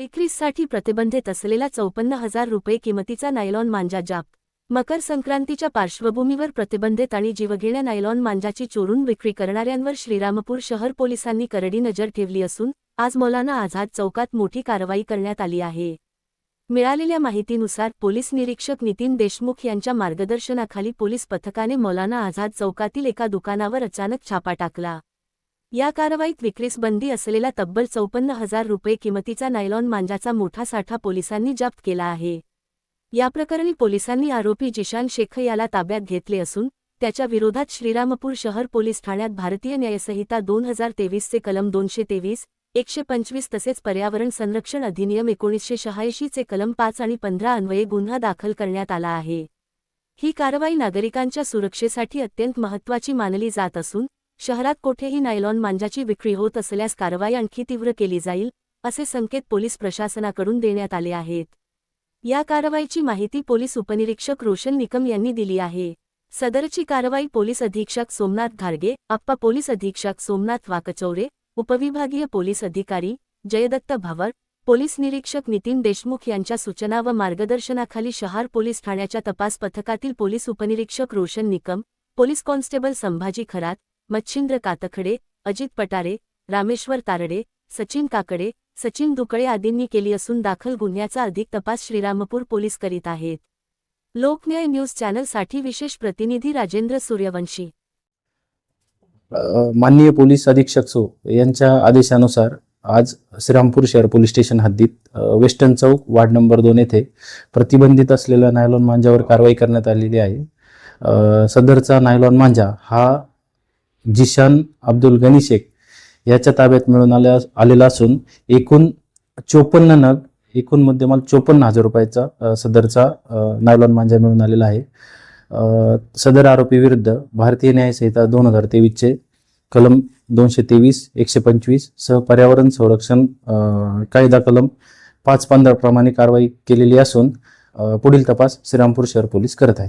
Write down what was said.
एकरीससाठी प्रतिबंधित असलेला चौपन्न हजार रुपये किमतीचा नायलॉन मांजा जाप. मकर संक्रांतीच्या पार्श्वभूमीवर प्रतिबंधित आणि जीवघेण्या नायलॉन मांजाची चोरून विक्री करणाऱ्यांवर श्रीरामपूर शहर पोलिसांनी करडी नजर ठेवली असून आज मौलाना आझाद चौकात मोठी कारवाई करण्यात आली आहे. मिळालेल्या माहितीनुसार पोलीस निरीक्षक नितीन देशमुख यांच्या मार्गदर्शनाखाली पोलीस पथकाने मौलाना आझाद चौकातील एका दुकानावर अचानक छापा टाकला. या कारवाईत विक्रीस बंदी असलेला तब्बल चौपन्न हजार रुपये किमतीचा नायलॉन मांजाचा मोठा साठा पोलिसांनी जप्त केला आहे. या प्रकरणी पोलिसांनी आरोपी जिशान शेख याला ताब्यात घेतले असून त्याच्या विरोधात श्रीरामपूर शहर पोलीस ठाण्यात भारतीय न्यायसंहिता दोन हजार तेवीसचे कलम दोनशे तेवीस एकशे पंचवीस तसेच पर्यावरण संरक्षण अधिनियम एकोणीसशे शहाऐंशीचे कलम पाच आणि पंधरा अन्वये गुन्हा दाखल करण्यात आला आहे. ही कारवाई नागरिकांच्या सुरक्षेसाठी अत्यंत महत्त्वाची मानली जात असून शहरात कोठेही नायलॉन मांजाची विक्री होत असल्यास कारवाई आणखी तीव्र केली जाईल असे संकेत पोलीस प्रशासनाकडून देण्यात आले आहेत. या कारवाईची माहिती पोलीस उपनिरीक्षक रोशन निकम यांनी दिली आहे. सदरची कारवाई पोलीस अधीक्षक सोमनाथ घारगे आप्पा पोलीस अधीक्षक सोमनाथ वाकचौरे उपविभागीय पोलीस अधिकारी जयदत्त भवर पोलीस निरीक्षक नितीन देशमुख यांच्या सूचना व मार्गदर्शनाखाली शहार पोलीस ठाण्याच्या तपास पथकातील पोलीस उपनिरीक्षक रोशन निकम पोलीस कॉन्स्टेबल संभाजी खरात मच्छिंद्र कातखडे अजित पटारे रामेश्वर तारडे सचिन काकडे सचिन दुकळे आदींनी केली असून दाखल गुन्ह्याचा अधिक तपास श्रीरामपूर पोलीस करीत आहेत. लोकन्याय न्यूज चॅनलसाठी विशेष प्रतिनिधी राजेंद्र सूर्यवंशी. माननीय पोलीस अधीक्षक सो यांच्या आदेशानुसार आज श्रीरामपूर शहर पोलीस स्टेशन हद्दीत वेस्टर्न चौक वार्ड नंबर दोन येथे प्रतिबंधित असलेल्या नायलॉन मांजावर कारवाई करण्यात आलेली आहे. सदरचा नायलॉन मांजा हा जिशान अब्दुल गनी शेख याच्या ताब्यात मिळून आल्या आलेला असून एकूण चोपन्न नग एकूण मुद्देमाल चोपन्न हजार रुपयाचा सदरचा नायलॉन मांजा मिळून आलेला आहे. सदर आरोपी विरुद्ध भारतीय न्यायसंहिता दोन हजार तेवीसचे कलम दोनशे तेवीस एकशे पंचवीस सह पर्यावरण संरक्षण कायदा कलम पाच पंधरा प्रमाणे कारवाई केलेली असून पुढील तपास श्रीरामपूर शहर पोलीस करत आहे.